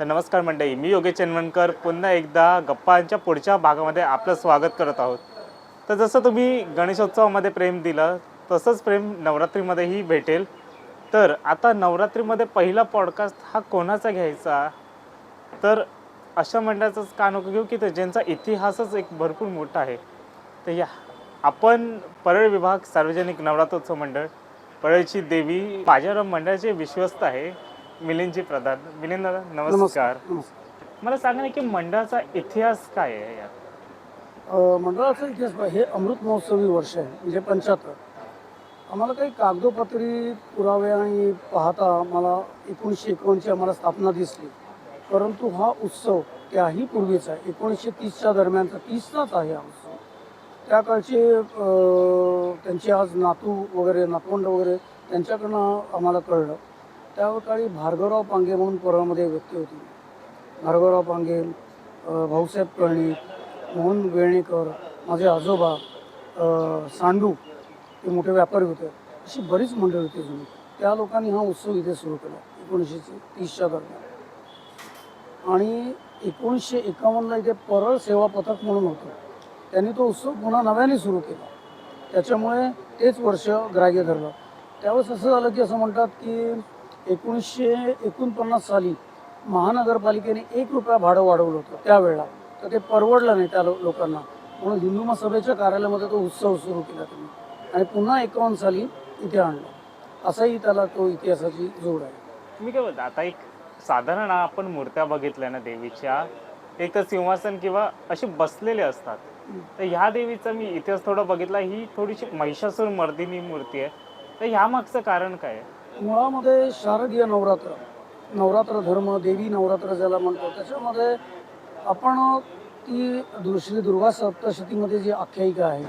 तर नमस्कार मंडळी मी योगेश चंदवणकर पुन्हा एकदा गप्पांच्या पुढच्या भागामध्ये आपलं स्वागत करत आहोत. तर जसं तुम्ही गणेशोत्सवामध्ये प्रेम दिलं तसंच प्रेम नवरात्रीमध्येही भेटेल. तर आता नवरात्रीमध्ये पहिला पॉडकास्ट हा कोणाचा घ्यायचा? तर अशा मंडळाचंच का नको घेऊ की ज्यांचा इतिहासच एक भरपूर मोठा आहे. तर या आपण परळ विभाग सार्वजनिक नवरात्रोत्सव मंडळ परळची देवी बाजाराम मंडळाचे विश्वस्त आहे. मिलिंदजी प्रधान. मिलिंद दादा नमस्कार. नमस्कार मला सांगा ना की मंडळाचा इतिहास काय आहे यात? मंडळाचा इतिहास पहा, हे अमृत महोत्सवी वर्ष आहे म्हणजे पंच्याहत्तर. आम्हाला काही कागदोपत्री पुरावे आणि पाहता मला एकोणीसशे एकोणची आम्हाला स्थापना दिसली. परंतु हा उत्सव त्याही पूर्वीचा आहे. एकोणीसशे तीसच्या दरम्यानचा तीसचाच आहे हा उत्सव. त्या काळचे अ, त्यांचे आज नातू वगैरे नातवंड वगैरे त्यांच्याकडनं आम्हाला कळलं. त्यावर काळी भार्गवराव पांगे म्हणून परळमध्ये व्यक्ती होती. भार्गवराव पांगे भाऊसाहेब कर्णिक मोहन वेळणेकर माझे आजोबा सांडू ते मोठे व्यापारी होते. अशी बरीच मंडळी होती जुनी. त्या लोकांनी हा उत्सव इथे सुरू केला एकोणीसशे तीसच्या दरम्यान. आणि एकोणीसशे एकावन्नला इथे परळ सेवा पथक म्हणून होतं. त्यांनी तो उत्सव पुन्हा नव्याने सुरू केला. त्याच्यामुळे तेच वर्ष ग्राह्य धरलं. त्यावेळेस असं झालं की असं म्हणतात की एकोणीसशे एकोणपन्नास साली महानगरपालिकेने एक रुपया भाडं वाढवलं होतं त्यावेळेला. तर ते परवडलं नाही त्या लोकांना. म्हणून हिंदू महासभेच्या कार्यालयामध्ये तो उत्सव सुरू केला त्यांनी. आणि पुन्हा एकावन्न साली इथे आणलं. असाही त्याला तो इतिहासाची जोड आहे. मी काय बोलतो? आता एक साधारण आपण मूर्त्या बघितल्या ना देवीच्या एक तर सिंहासन किंवा असे बसलेले असतात. तर ह्या देवीचा मी इतिहास थोडा बघितला ही थोडीशी महिषासूर मर्दिनी मूर्ती आहे. तर ह्या मागचं कारण काय आहे? मुळामध्ये शारदीय नवरात्र नवरात्र धर्म देवी नवरात्र ज्याला म्हणतो त्याच्यामध्ये आपण ती दु- श्री दुर्गा सप्तशतीमध्ये जी आख्यायिका आहे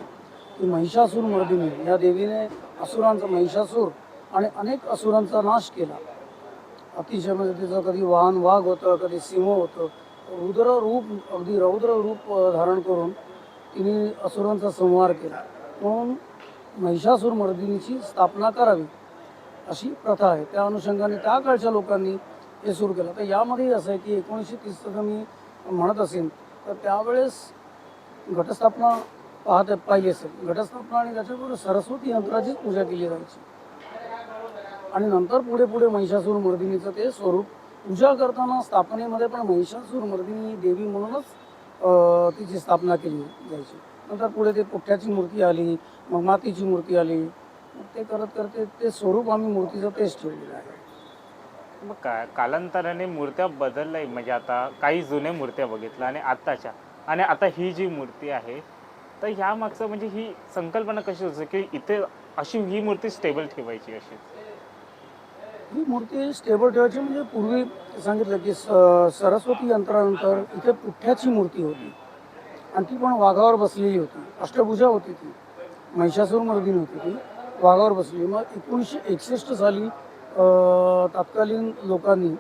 ती महिषासूर मर्दिनी या देवीने असुरांचा महिषासूर आणि अनेक असुरांचा नाश केला. अतिशय म्हणजे तिचं कधी वाहन वाघ होतं कधी सिंह होतं रुद्र रूप अगदी रौद्र रूप धारण करून तिने असुरांचा संहार केला. म्हणून महिषासूर मर्दिनीची स्थापना करावी अशी प्रथा आहे. त्या अनुषंगाने त्या काळच्या लोकांनी हे सुरू केलं. तर यामध्येही असं आहे की एकोणीसशे तीसचं जर मी म्हणत असेल तर त्यावेळेस घटस्थापना पाहत पाहिली असेल. घटस्थापना आणि त्याच्याबरोबर सरस्वती यंत्राचीच पूजा केली जायची. आणि नंतर पुढे पुढे महिषासूर मर्दिनीचं ते स्वरूप पूजा करताना स्थापनेमध्ये पण महिषासूर मर्दिनी देवी म्हणूनच तिची स्थापना केली जायची. नंतर पुढे ते पुठ्ठ्याची मूर्ती आली मग मातीची मूर्ती आली ते करत करते ते स्वरूप आम्ही मूर्तीचं तेच ठेवलेलं आहे. मग का कालांतराने मूर्त्या बदलल्या म्हणजे आता काही जुन्या मूर्त्या बघितल्या आणि आत्ताच्या. आणि आता ही जी मूर्ती आहे तर ह्या मागचं म्हणजे ही संकल्पना कशी होती की इथे अशी ही मूर्ती स्टेबल ठेवायची अशी? ही मूर्ती स्टेबल ठेवायची म्हणजे पूर्वी सांगितलं की स- सरस्वती यंत्रानंतर इथे पुठ्ठ्याची मूर्ती होती. आणि ती पण वाघावर बसलेली होती. अष्टभुजा होती ती. महिषासूर मर्दिनी होती ती. वाघावर बसली. मग एकोणीसशे एकसष्ट साली तत्कालीन लोकांनी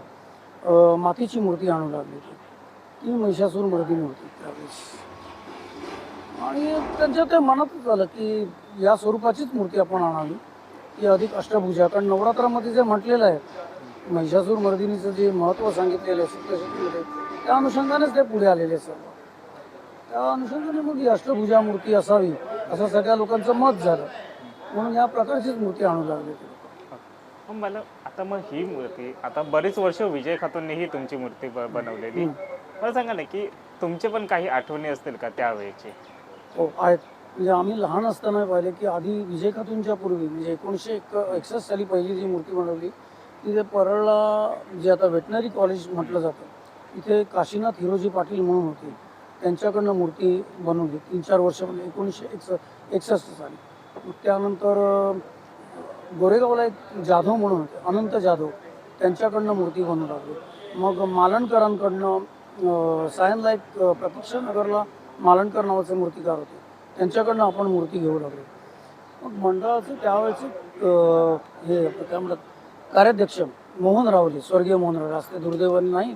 मातीची मूर्ती आणू लागली होती. ती महिषासूर मर्दिनी मूर्ती त्यावेळेस. आणि त्यांच्या ते मनातच आलं की या स्वरूपाचीच मूर्ती आपण आणावी. ती अधिक अष्टभुजा. कारण नवरात्रामध्ये जे म्हटलेलं आहे महिषासूर मर्दिनीचं जे महत्त्व सांगितलेलं आहे सप्तशतीमध्ये त्या अनुषंगानेच ते पुढे आलेले सर्व. त्या अनुषंगाने मग ही अष्टभुजा मूर्ती असावी असं सगळ्या लोकांचं मत झालं. म्हणून या प्रकारचीच मूर्ती आणू लागली ते मग मला आता मग ही मूर्ती आता बरीच वर्ष विजय खातूनने ही तुमची मूर्ती ब- बनवलेली. मला सांगा ना की तुमचे पण काही आठवणी असतील का त्यावेळेचे? हो आहेत. म्हणजे आम्ही लहान असताना पाहिले की आधी विजय खातूनच्या पूर्वी म्हणजे एकोणीसशे एक एकसष्ट साली पहिली जी मूर्ती बनवली ती ते परळला जे आता वेटनरी कॉलेज म्हटलं जातं इथे काशीनाथ हिरोजी पाटील म्हणून होते. त्यांच्याकडनं मूर्ती बनवली तीन चार वर्ष म्हणजे एकोणीसशे एकस एकसष्ट साली. त्यानंतर गोरेगावला एक जाधव म्हणून होते अनंत जाधव. त्यांच्याकडनं मूर्ती बनवू लागली. मग मालणकरांकडनं सायनला एक अं, प्रतीक्षा नगरला मालणकर नावाचे मूर्तिकार होते. त्यांच्याकडनं आपण मूर्ती घेऊ लागलो. मग मंडळाचं त्यावेळेचे हे काय म्हणतात कार्याध्यक्ष मोहन रावले स्वर्गीय मोहन रावले असते दुर्दैवाने नाही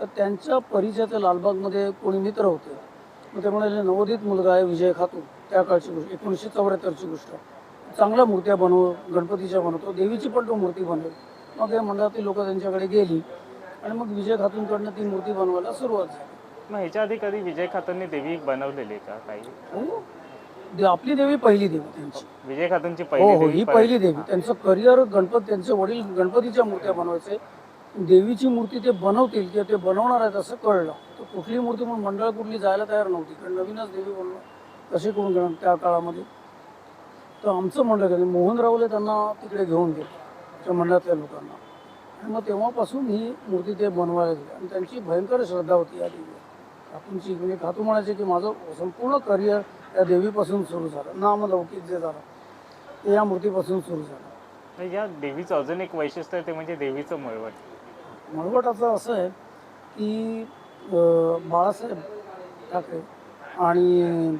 तर त्यांच्या परिचयाचे लालबागमध्ये कोणी मित्र होते. मग ते म्हणाले नवोदित मुलगा आहे विजय खातू त्या काळची गोष्ट एकोणीसशे चौऱ्याहत्तरची गोष्ट. चांगल्या मूर्त्या बनव गणपतीच्या बनवतो देवीची पण तो मूर्ती बनवेल. मग या मंडळातील लोक त्यांच्याकडे गेली आणि मग विजय खातूंकडनं ती मूर्ती बनवायला सुरुवात झाली. मग ह्याच्या आधी कधी विजय खातांनी देवी बनवलेली का काही? हो. दे- आपली देवी पहिली देवी त्यांची. विजय खातांची हो पहिली हो देवी ही पहिली देवी. त्यांचं करिअर गणपत त्यांचे वडील गणपतीच्या मूर्त्या बनवायचे. देवीची मूर्ती ते बनवतील किंवा ते बनवणार आहेत असं कळलं. तर कुठली मूर्ती म्हणून मंडळ कुठली जायला तयार नव्हती. कारण नवीनच देवी बनवणं कसे करून घेणार त्या काळामध्ये. तर आमचं मंडळ गेलं मोहन रावले त्यांना तिकडे घेऊन गेले त्या मंडळातल्या लोकांना. आणि मग तेव्हापासून ही मूर्ती ते बनवायला गेले आणि त्यांची भयंकर श्रद्धा होती या देवीवर. खातूंची म्हणजे खातू म्हणायचे की माझं संपूर्ण करिअर या देवीपासून सुरू झालं. नामलौकिक जे झालं ते या मूर्तीपासून सुरू झालं. या देवीचं अजून एक वैशिष्ट्य आहे ते म्हणजे देवीचं मळवट. मळवटाचं असं आहे की बाळासाहेब ठाकरे आणि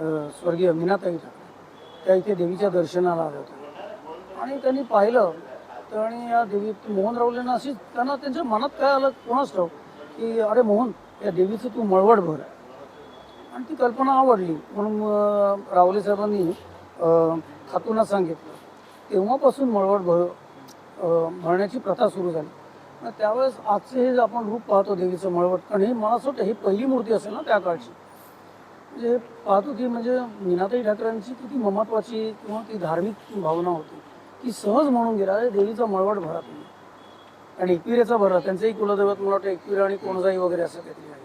स्वर्गीय मीनाताई ठाकरे. त्या इथे देवीच्या दर्शनाला आल्या होत्या. आणि त्यांनी पाहिलं तर आणि या देवी मोहन रावलेंना अशी त्यांना त्यांच्या मनात काय आलं कोणाच ठाऊ की अरे मोहन या देवीचं तू मळवट भर. आणि ती कल्पना आवडली. म्हणून रावले साहेबांनी खातूंना सांगितलं. तेव्हापासून मळवट भर भरण्याची प्रथा सुरू झाली. त्यावेळेस आजचे हे जे आपण रूप पाहतो देवीचं मळवट कारण हे मला असं वाटतं ही पहिली मूर्ती असेल ना त्या काळची. म्हणजे पाहतो की म्हणजे मीनाताई ठाकरेंची किती महत्वाची किंवा ती धार्मिक भावना होती की सहज म्हणून गेला. देवीचा मळवट भरा तुम्ही. आणि एकविरेचा भरला त्यांचंही कुलदैवत मला वाटतं एकविरा आणि कोणजाई वगैरे असं काहीतरी आहे.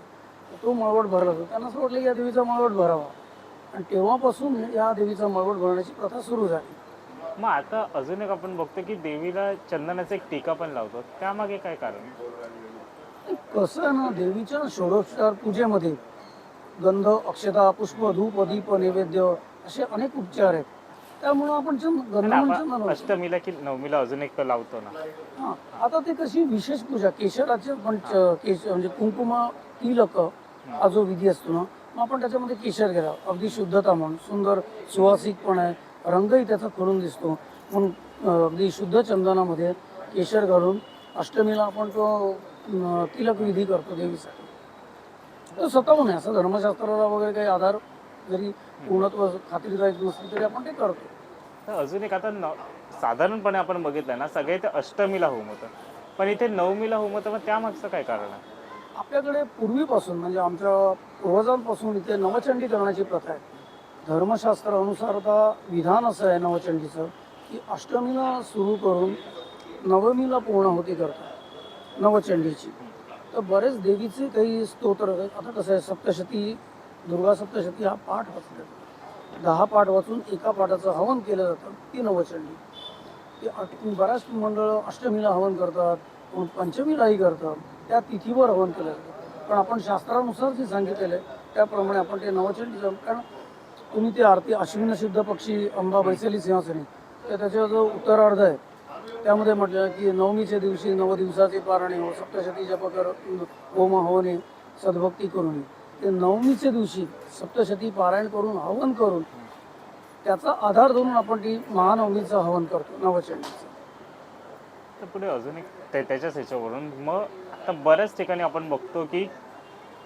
तो मळवट भरला होता. त्यांना असं वाटलं की या देवीचा मळवट भरावा. आणि तेव्हापासून या देवीचा मळवट भरण्याची प्रथा सुरू झाली. मग आता अजून एक आपण बघतो की देवीला चंदनाचा एक टीका पण लावतो त्यामागे काय कारण? कसं ना देवीच्या षोडोपचार पूजेमध्ये गंध अक्षता पुष्प धूप दीप नैवेद्य असे अनेक उपचार आहेत. त्यामुळं आपण चंद गंध आणि आपण चंदन अष्टमीला की नवमीला अजून एक लावतो ना? हा आता ते कशी विशेष पूजा केशराचे पण च- केश म्हणजे कुंकुम तिलक हा जो विधी असतो ना मग आपण त्याच्यामध्ये केशर घ्यायला अगदी शुद्धता म्हणून. सुंदर सुवासिक पण आहे. रंगही त्याचा खडून दिसतो. म्हणून अं, अगदी शुद्ध चंदनामध्ये केशर घालून अष्टमीला आपण तो अं, तिलक विधी करतो देवीसाठी. तर स्वतःहून आहे असं धर्मशास्त्राला वगैरे काही आधार जरी पूर्णत्व खात्रीदायक नसली तरी आपण ते करतो. तर अजून एक आता न साधारणपणे आपण बघितलं ना सगळे ते अष्टमीला होम होतं. पण इथे नवमीला होम होतं मग त्यामागचं काय कारण आहे? आपल्याकडे पूर्वीपासून म्हणजे आमच्या पूर्वजांपासून इथे नवचंडी करण्याची प्रथा आहे. धर्मशास्त्र अनुसार आता विधान असं आहे नवचंडीचं की अष्टमीला सुरू करून नवमीला पूर्णाहुती करतात नवचंडीची. तर बरेच देवीचे काही स्तोत्र आता कसं आहे सप्तशती दुर्गा सप्तशती हा पाठ वाचले दहा पाठ वाचून एका पाठाचं हवन केलं जातं ती नवचंडी. ते अट- बऱ्याच मंडळ अष्टमीला हवन करतात पंचमीलाही करतात त्या तिथीवर हवन केलं जातं. पण आपण शास्त्रानुसार जे सांगितलेलं आहे त्याप्रमाणे आपण ते नवचंडीचं कारण तुम्ही ते आरती अश्विन सिद्ध पक्षी अंबा बैसली सिंहासनी तर त्याचा जो उत्तरार्ध आहे. त्यामध्ये म्हटलं की नवमीच्या दिवशी नव दिवसाचे पारणे हो सप्तशती जप कर होम होणे सद्भक्ती करून ते नवमीच्या दिवशी सप्तशती पारायण करून हवन करून त्याचा आधार धरून आपण ती महानवमीचं हवन करतो नवचंडीचं. तर पुढे अजून एक त्याच्याच ह्याच्यावरून. मग आता बऱ्याच ठिकाणी आपण बघतो की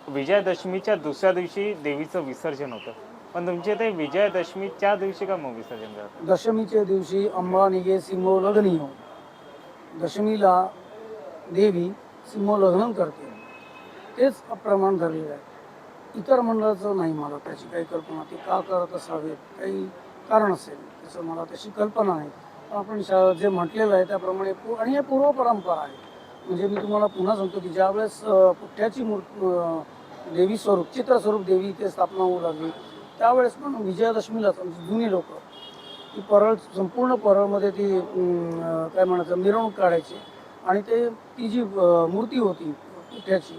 विजयादशमीच्या दुसऱ्या दिवशी देवीचं विसर्जन होतं. पण तुमच्या इथे विजयादशमीच्या दिवशी का मग विसर्जन करतात दशमीच्या दिवशी अंबा निघे सिंहो लग्नी हो दशमीला देवी सिंहो लग्न करते. तेच प्रमाण धरलेलं आहे. इतर मंडळाचं नाही मला त्याची काही कल्पना ते का करत असावेत? काही कारण असेल. त्याचं मला तशी कल्पना नाही. पण आपण शा- जे म्हटलेलं आहे त्याप्रमाणे पू- आणि हे पूर्व परंपरा आहे. म्हणजे मी तुम्हाला पुन्हा सांगतो की ज्यावेळेस अं, पुठ्ठ्याची देवी स्वरूप चित्रस्वरूप देवी इथे स्थापना होऊ लागली त्यावेळेस पण विजयादशमीलाच आमची जुनी लोक. ती परळ संपूर्ण परळमध्ये ती काय म्हणायचं मिरवणूक काढायची. आणि ते ती जी मूर्ती होती पुठ्ठ्याची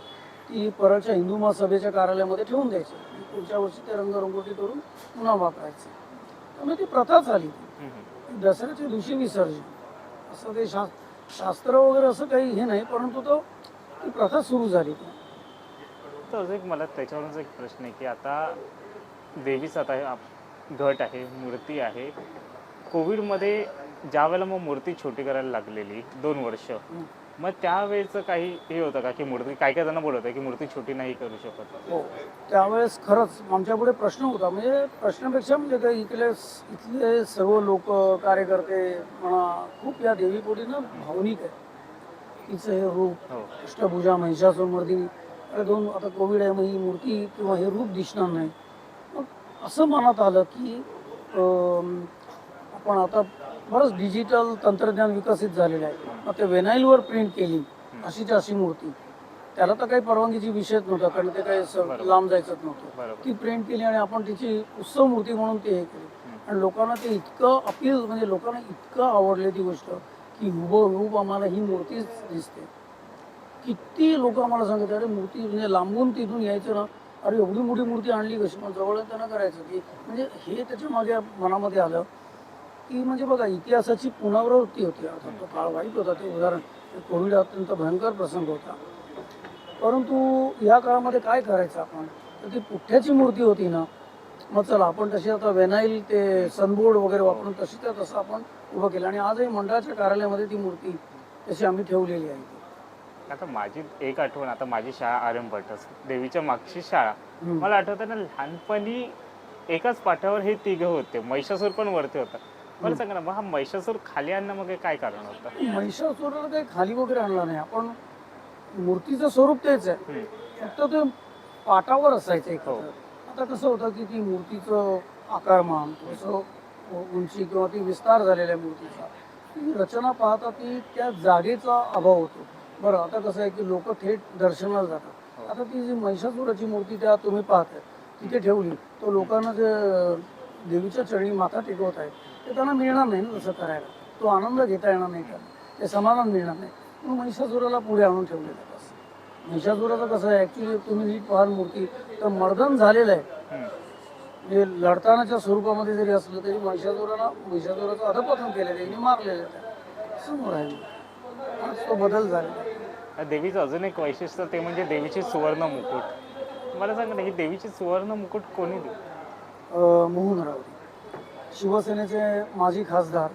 ती परळच्या हिंदू महासभेच्या कार्यालयामध्ये ठेवून द्यायची. पुढच्या वर्षी ते रंगरंगोटी करून पुन्हा वापरायचे. त्यामुळे ती प्रथा झाली. दसऱ्याच्या दिवशी विसर्जन. असं ते शा शास्त्र वगैरे असं काही हे नाही परंतु तो ती प्रथा सुरू झाली. तर एक मला त्याच्यावरूनच एक प्रश्न आहे की आता देवीचं आता हे घट आहे मूर्ती आहे. कोविडमध्ये ज्या वेळेला मग मूर्ती छोटी करायला लागलेली दोन वर्ष मग त्यावेळेचं काही हे होतं का की मूर्ती काय काय जण बोलत की मूर्ती छोटी नाही करू शकत? हो. त्यावेळेस खरंच आमच्यापुढे प्रश्न होता. म्हणजे प्रश्नापेक्षा म्हणजे ते इथले इथले सर्व लोक कार्यकर्ते म्हणा खूप या देवीपोटी ना भावनिक आहे तिचं हे रूप हो. अष्टभुजा महिषासुरमर्दिनी अरे दोन आता कोविड आहे मग ही मूर्ती किंवा हे रूप दिसणार नाही. असं मनात आलं की आपण आता बरंच डिजिटल तंत्रज्ञान विकसित झालेलं आहे. मग ते वेनाईलवर प्रिंट केली अशीची अशी मूर्ती. त्याला तर काही परवानगीची विषयच नव्हता कारण ते काही. लांब जायचंच नव्हतं. ती प्रिंट केली आणि आपण तिची उत्सव मूर्ती म्हणून ते हे केली. आणि लोकांना ते इतकं अपील म्हणजे लोकांना इतकं आवडले ती गोष्ट की हुबहूब आम्हाला ही मूर्तीच दिसते. किती लोक आम्हाला सांगत अरे मूर्ती म्हणजे लांबून तिथून यायचं ना अरे एवढी मोठी मूर्ती आणली कशी? मग जवळ त्यांना करायचं की म्हणजे हे त्याच्यामागे मनामध्ये आलं की म्हणजे बघा इतिहासाची पुनरावृत्ती होती. आता तो काळ वाईट होता ते उदाहरण. कोविड अत्यंत भयंकर प्रसंग होता. परंतु या काळामध्ये काय करायचं आपण? तर ती पुठ्ठ्याची मूर्ती होती ना. मग चला आपण तशी आता वेनाईल ते सनबोर्ड वगैरे वापरून तशी त्या तसं आपण उभं केलं. आणि आजही मंडळाच्या कार्यालयामध्ये ती मूर्ती तशी आम्ही ठेवलेली आहे. आता माझी एक आठवण आता माझी शाळा आर एम भट्टस देवीच्या मागची शाळा. मला आठवतं ना लहानपणी एकाच पाठावर हे तिघं होते. महिषासूर पण वरती होता. मला सांगा ना मग हा महिषासूर खाली आणणं मग हे काय कारण होतं? महिषासुराला काही खाली वगैरे आणला नाही. आपण मूर्तीचं स्वरूप तेच आहे. फक्त ते पाटावर असायचं हो. एकत्र आता कसं होतं की ती मूर्तीचं आकारमान थोडंसं उंची किंवा ती विस्तार झालेल्या मूर्तीचा ती रचना पाहता ती त्या जागेचा अभाव होतो. बरं आता कसं आहे की लोक थेट दर्शनाला हो. जातात आता ती जी महिषासुराची मूर्ती त्या तुम्ही पाहताय तिथे ठेवली तर लोकांना जे देवीच्या चरणी माथा टेकवत आहेत ते त्यांना मिळणार नाही ना तसं करायला. तो आनंद घेता येणार नाही त्यांना ते समाधान मिळणार नाही. म्हणून महिषासुराला पुढे आणून ठेवलेलं आहे असं महिषासुराचं कसं आहे ॲक्च्युली तुम्ही नीट पाहाल मूर्ती तर मर्दन झालेलं आहे. हम्म. म्हणजे लढतानाच्या स्वरूपामध्ये जरी असलं तरी महिषासुराला महिषासुराचं अधपतन केलेलं आहे मारलेलं आहे. समोर आहे. तो बदल झालेला आहे. देवीचं अजून एक वैशिष्ट्य ते म्हणजे देवीची सुवर्ण मुकुट. मला सांगा ना ही देवीची सुवर्ण मुकुट कोणी दिली मोहन रावते शिवसेनेचे माजी खासदार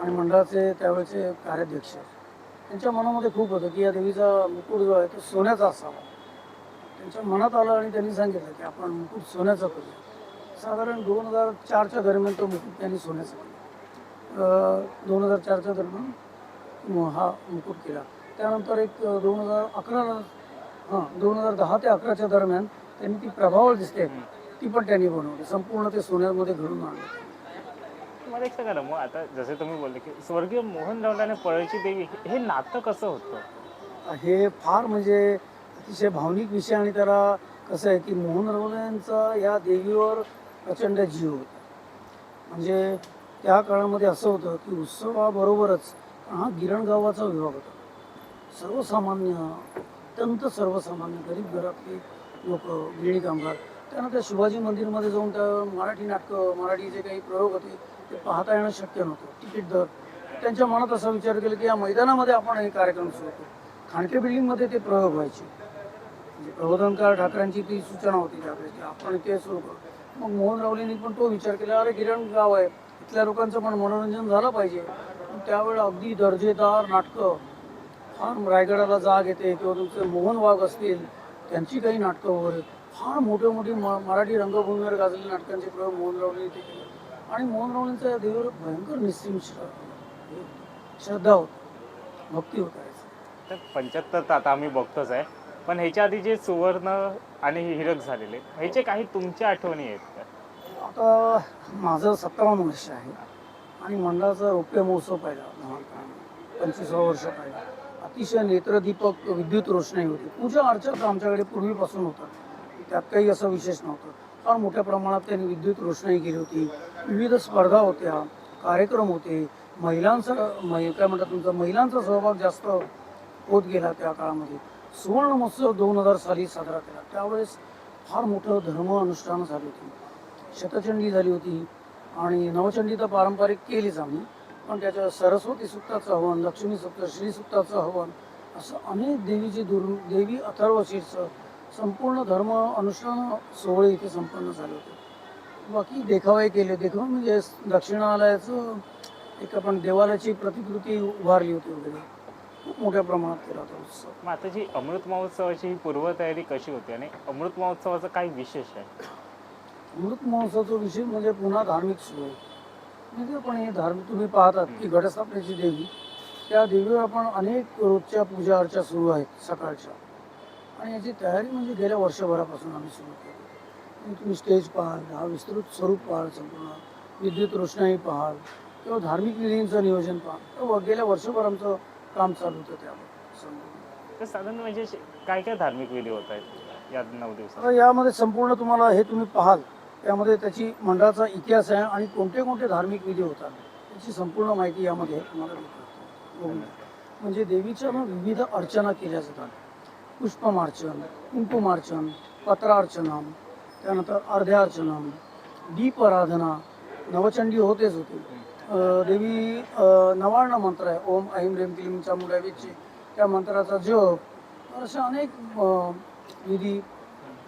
आणि मंडळाचे त्यावेळेचे कार्याध्यक्ष. त्यांच्या मनामध्ये खूप होतं की या देवीचा मुकुट जो आहे तो सोन्याचा असावा. त्यांच्या मनात आलं आणि त्यांनी सांगितलं की आपण मुकुट सोन्याचा करूया. साधारण दोन हजार चारच्या दरम्यान तो मुकुट त्यांनी सोन्याचा केला दोन हजार चारच्या दरम्यान हा मुकुट केला. त्यानंतर एक दोन हजार अकराला हां दोन हजार दहा ते अकराच्या दरम्यान त्यांनी ती प्रभावळ दिसते. ती पण त्यांनी बनवली. संपूर्ण ते सोन्यामध्ये घडून आणलं. मला एक सांगा ना मग आता जसे तुम्ही बोलले की स्वर्गीय मोहन रावलाने पळची देवी हे नातं कसं होतं? हे फार म्हणजे अतिशय भावनिक विषय आणि त्याला कसं आहे की मोहन रावले यांचा या देवीवर प्रचंड जीव होता. म्हणजे त्या काळामध्ये असं होतं की उत्सवाबरोबरच हा गिरण गावाचा विभाग होता. सर्वसामान्य अत्यंत सर्वसामान्य गरीब घरातले लोक गिरणी कामगार. त्यांना त्या शिवाजी मंदिरमध्ये जाऊन त्या मराठी नाटकं मराठी जे काही प्रयोग होते ते पाहता येणं शक्य नव्हतं. तिकीट दर. त्यांच्या मनात असा विचार केला की या मैदानामध्ये आपण हे कार्यक्रम सुरू करू. खांडके बिल्डिंगमध्ये ते प्रयोग व्हायचे. म्हणजे प्रबोधनकार ठाकरेंची ती सूचना होती त्यावेळेस आपण ते सुरू करू. मग मोहन रावलेंनी पण तो विचार केला अरे गिरण गाव आहे. इथल्या लोकांचं पण मनोरंजन झालं पाहिजे. त्यावेळेला अगदी दर्जेदार नाटकं फार रायगडाला जाग येते किंवा तुमचे मोहन वाघ असतील त्यांची काही नाटकं वगैरे. फार मोठे मोठी म मराठी रंगभूमीवर गाजलेल्या नाटकांचे प्रयोग मोहन रावले ते केले. आणि मोहन रावलेंचा या देवीवर भयंकर निस्सीम श्र- श्रद्धा होती. भक्ती होता. तर पंच्याहत्तर तर आता आम्ही बघतोच आहे. पण ह्याच्या आधी जे सुवर्ण आणि हिरक झालेले ह्याचे काही तुमच्या आठवणी आहेत का? आता माझं सत्तावन्न वर्ष आहे. आणि मंडळाचा रौप्य महोत्सव पाहिला पंचवीसावं वर्ष पाहिला. अतिशय नेत्रदीपक विद्युत रोषणाई होती. पूजा अर्चक तर आमच्याकडे पूर्वीपासून होतं. त्यात काही असं विशेष नव्हतं. फार मोठ्या प्रमाणात त्यांनी विद्युत रोषणाई केली होती. विविध स्पर्धा होत्या कार्यक्रम होते. महिलांचा मै काय म्हणतात तुमचा महिलांचा सहभाग जास्त होत गेला त्या काळामध्ये. सुवर्ण महोत्सव दोन हजार साली साजरा केला. त्यावेळेस फार मोठं धर्म अनुष्ठानं झाली होती. शतचंडी झाली होती आणि नवचंडी तर पारंपरिक केलीच आम्ही. पण त्याच्या सरस्वती सुक्ताचं हवन लक्ष्मी सुक्त श्री सुक्ताचं हवन असं अनेक देवीची दुर् देवी अथर्व शीर्ष संपूर्ण धर्म अनुष्ठान सोहळे इथे संपन्न झाले होते. बाकी देखावे केले देखावे म्हणजे दक्षिणालयाचं एक आपण देवालयाची प्रतिकृती उभारली होती वगैरे. खूप मोठ्या प्रमाणात केला होता उत्सव. मग आता जी अमृत महोत्सवाची ही पूर्वतयारी कशी होती आणि अमृत महोत्सवाचं काय विशेष आहे? अमृत महोत्सवाचा विषय म्हणजे पुन्हा धार्मिक सोय म्हणजे पण हे धार्मिक तुम्ही पाहतात की घटस्थापनेची देवी त्या देवीवर आपण अनेक रोजच्या पूजा अर्चा सुरू आहेत सकाळच्या. आणि याची तयारी म्हणजे गेल्या वर्षभरापासून आम्ही सुरू केली. आणि तुम्ही स्टेज पाहाल हा विस्तृत स्वरूप पाहाल संपूर्ण विद्युत रोषणाई पाहाल किंवा धार्मिक विधींचं नियोजन पाहाल. तर गेल्या वर्षभर आमचं काम चालू होतं त्यावर संपूर्ण. साधारण म्हणजे काय काय धार्मिक विधी होत आहेत या नऊ दिवसात? आता यामध्ये संपूर्ण तुम्हाला हे तुम्ही पाहाल. त्यामध्ये त्याची मंडळाचा इतिहास आहे आणि कोणते कोणते धार्मिक विधी होतात त्याची संपूर्ण माहिती यामध्ये तुम्हाला म्हणजे देवीच्या मग विविध अर्चना केल्या जातात. पुष्पमार्चन कुंकुमार्चन पत्रार्चनम त्यानंतर अर्ध्यार्चनम दीप आराधना नवचंडी होतेच होते. देवी नवार्ण मंत्र आहे. ओम ऐम रेम क्लीम चामुंडावीची त्या मंत्राचा जप अशा अनेक विधी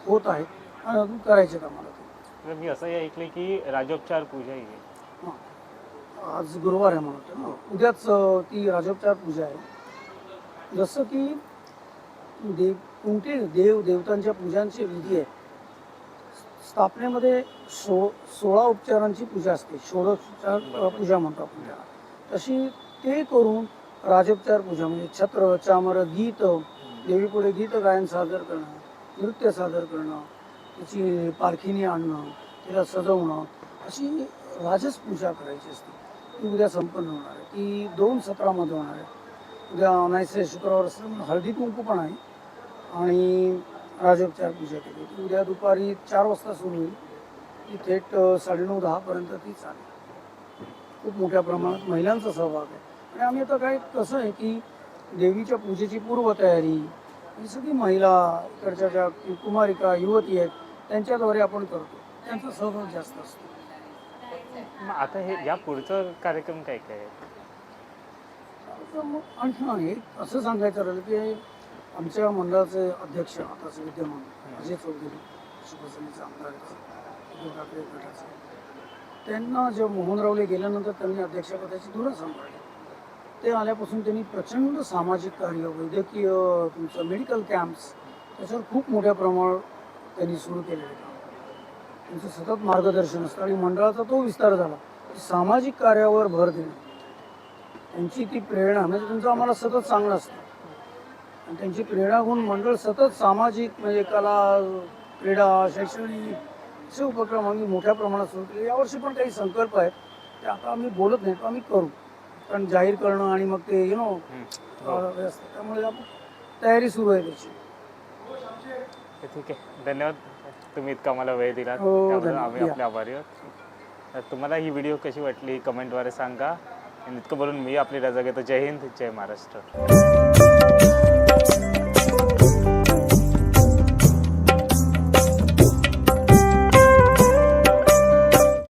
होत आहेत. आणि अजून करायचे आहेत आम्हाला. तर मी असंही ऐकले की राजोपचार पूजा ही. आहे. आज गुरुवार आहे म्हणतो ना उद्याच अं, ती राजोपचार पूजा आहे. जसं की देव कोणते देव देवतांच्या पूजांचे विधी आहेत स्थापनेमध्ये सो सोळा उपचारांची पूजा असते. षोडोपचार अं, पूजा म्हणतो आपण त्याला. तशी ते करून राजोपचार पूजा म्हणजे छत्र चामर गीत देवीपुढे गीत गायन सादर करणं नृत्य सादर करणं तिची पालखीने आणणं तिला सजवणं अशी राजस पूजा करायची असते. ती उद्या संपन्न होणार आहे. ती दोन सत्रामध्ये होणार आहे. उद्या अनायसे शुक्रवार असल्यामुळे हळदी कुंकू पण आहे. आणि राजोपचार पूजा केली. ती उद्या दुपारी चार वाजता सुरू होईल. ती थेट साडेनऊ दहापर्यंत ती चालेल. खूप मोठ्या प्रमाणात महिलांचा सहभाग आहे. आणि आम्ही आता काय कसं आहे की देवीच्या पूजेची पूर्वतयारी ही सगळी महिला इकडच्या ज्या कुमारिका युवती आहेत त्यांच्याद्वारे आपण करतो. त्यांचा सहभाग जास्त असतो. मग आता हे या पुढचं कार्यक्रम काय काय? आहे तर मग आणखी आहे. असं सांगायचं राहिलं की आमच्या मंडळाचे अध्यक्ष आताचे विद्यमान अजय चौधरी शिवसेनेचे आमदार आहेत, उद्धव ठाकरे गटाचे. त्यांना जेव्हा मोहनरावले गेल्यानंतर त्यांनी अध्यक्षपदाची धुरा सांभाळली. ते आल्यापासून त्यांनी प्रचंड सामाजिक कार्य वैद्यकीय तुमचं मेडिकल कॅम्प्स त्याच्यावर खूप मोठ्या प्रमाणावर त्यांनी सुरू केलेलं त्यांचं सतत मार्गदर्शन असतं आणि मंडळाचा तो विस्तार झाला. की सामाजिक कार्यावर भर देणे त्यांची ती प्रेरणा म्हणजे तुमचं आम्हाला सतत सांगणं असतं. आणि त्यांची प्रेरणा घेऊन मंडळ सतत सामाजिक म्हणजे कला क्रीडा शैक्षणिक असे उपक्रम आम्ही मोठ्या प्रमाणात सुरू केले. यावर्षी पण काही संकल्प आहेत. ते आता आम्ही बोलत नाही तो आम्ही करू. कारण जाहीर करणं आणि मग ते यु नो. त्यामुळे आपण तयारी सुरू आहे त्याची. तर ठीक आहे. धन्यवाद. तुम्ही इतका मला वेळ दिला हो, त्याबद्दल धन्यवाद. आम्ही आपले आभारी आहोत. तर तुम्हाला ही व्हिडिओ कशी वाटली कमेंटद्वारे सांगा. आणि इतकं बोलून मी आपली रजा घेतो. जय हिंद जय महाराष्ट्र.